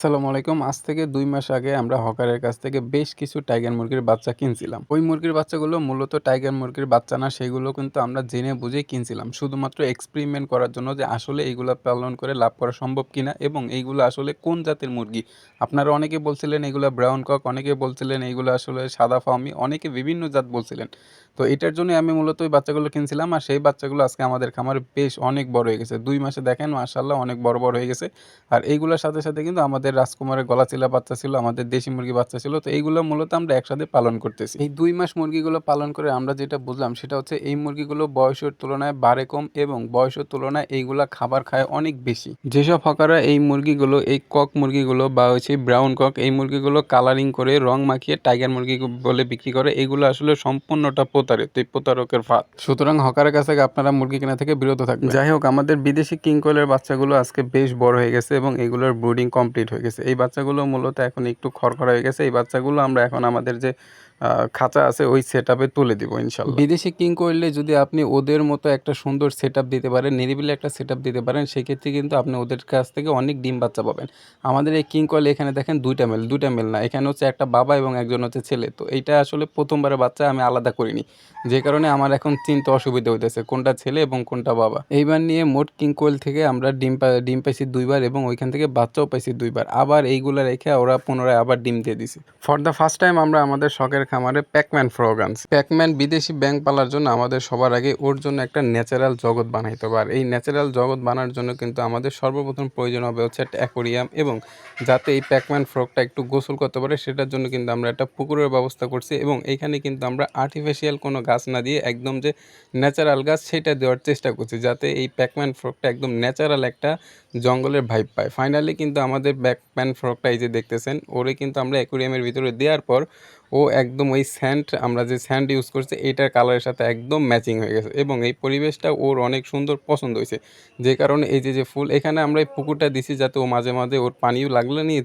আসসালামু আলাইকুম। আজ থেকে দুই মাস আগে আমরা হকারের কাছ থেকে বেশ কিছু টাইগার মুরগির বাচ্চা কিনছিলাম। ওই মুরগির বাচ্চাগুলো মূলত টাইগার মুরগির বাচ্চা না, সেগুলো কিন্তু আমরা জেনে বুঝেই কিনছিলাম। শুধুমাত্র এক্সপেরিমেন্ট করার জন্য যে আসলে এইগুলো পালন করে লাভ করা সম্ভব কিনা এবং এইগুলো আসলে কোন জাতের মুরগি। আপনারা অনেকে বলছিলেন এগুলো ব্রাউন কক, অনেকে বলছিলেন এইগুলো আসলে সাদা ফার্মি, অনেকে বিভিন্ন জাত বলছিলেন। তো এটার জন্যই আমি মূলত ওই বাচ্চাগুলো কিনছিলাম। আর সেই বাচ্চাগুলো আজকে আমাদের খামারে বেশ অনেক বড় হয়ে গেছে। দুই মাসে দেখেন মাশাআল্লাহ অনেক বড়, বড় হয়ে গেছে। আর এইগুলার সাথে, সাথে কিন্তু আমাদের রাজকুমারের গলাচিলা বাচ্চা ছিল, আমাদের দেশি মুরগি বাচ্চা ছিল। তো এইগুলো মূলত আমরা একসাথে পালন করতেছি। এই দুই মাস মুরগিগুলো পালন করে আমরা যেটা বুঝলাম সেটা হচ্ছে এই মুরগিগুলো বয়সের তুলনায় বাড়ে কম এবং বয়সের তুলনায় এইগুলা খাবার খায় অনেক বেশি। যেসব হকাররা এই মুরগিগুলো, এই কক মুরগিগুলো বা হচ্ছে ব্রাউন কক এই মুরগিগুলো কালারিং করে রং মাখিয়ে টাইগার মুরগি বলে বিক্রি করে, এগুলো আসলে সম্পূর্ণটা প্রতারিত, এই প্রতারকের ফাঁদ। সুতরাং হকারের কাছে আপনারা মুরগি কেনা থেকে বিরত থাকবেন। যাই হোক আমাদের বিদেশি কিং কোয়েলের বাচ্চাগুলো আজকে বেশ বড় হয়ে গেছে এবং এগুলোর ব্রুডিং কমপ্লিট হয়ে গেছে। এই বাচ্চাগুলো মূলত এখন একটু খড়খড়া হয়ে গেছে। এই বাচ্চাগুলো আমরা এখন আমাদের যে খাঁচা আছে ওই সেটআপে তুলে দিব ইনশাআল্লাহ। বিদেশি কিং কোয়েলে যদি আপনি ওদের মতো একটা সুন্দর সেটআপ দিতে পারেন, নিরিবিলি একটা সেটআপ দিতে পারেন, সেক্ষেত্রে কিন্তু আপনি ওদের কাছ থেকে অনেক ডিম বাচ্চা পাবেন। আমাদের এই কিং কোয়েল এখানে দেখেন ২ টা মেল, ২ টা মেল না। এখানে হচ্ছে একটা বাবা এবং একজন হচ্ছে ছেলে। তো এইটা আসলে ১ম বারের বাচ্চা আমি আলাদা করিনি। যে কারণে আমার এখন চিনতে অসুবিধা হইতেছে কোনটা ছেলে এবং কোনটা বাবা। এইবার নিয়ে মোট কিং কোয়েল থেকে আমরা ডিম ডিম পাইছি দুইবার এবং ওইখান থেকে বাচ্চাও পাইছি দুইবার আবার এইগুলো রেখে ওরা পুনরায় আবার ডিম দিয়ে দিছে। ফর দ্য ফার্স্ট টাইম আমরা আমাদের শখের খামারে প্যাকম্যান ফ্রগ। প্যাকম্যান বিদেশি ব্যাংক পালার জন্য আমাদের সবার আগে ওর জন্য একটা ন্যাচারাল জগৎ বানাইতে হবে। আর এই ন্যাচারাল জগৎ বানার জন্য কিন্তু আমাদের সর্বপ্রথম প্রয়োজন হবে হচ্ছে একটা অ্যাকোরিয়াম এবং যাতে এই প্যাকম্যান ফ্রগটা একটু গোসল করতে পারে সেটার জন্য কিন্তু আমরা একটা পুকুরের ব্যবস্থা করছি এবং এইখানে কিন্তু আমরা আর্টিফিশিয়াল কোনো গাছ না দিয়ে একদম যে ন্যাচারাল গাছ সেটা দেওয়ার চেষ্টা করছি। যাতে এই প্যাকম্যান ফ্রগটা একদম ন্যাচারাল একটা জঙ্গলের ভাইব পায়। ফাইনালি কিন্তু আমাদের ব্যাকম্যান ফ্রগটা এই যে দেখতেছেন, ওরে কিন্তু আমরা অ্যাকোরিয়ামের ভিতরে দেওয়ার পর ও একদম ওই স্যান্ড আমরা যে স্যান্ড ইউজ করছি এইটার কালারের সাথে একদম ম্যাচিং হয়ে গেছে। এবং এই পরিবেশটা ওর অনেক সুন্দর পছন্দ হয়েছে। যে কারণে এই যে, যে ফুল এখানে আমরা এই পুকুরটা দিছি যাতে ও মাঝে, মাঝে ওর পানিও লাগলে নিয়ে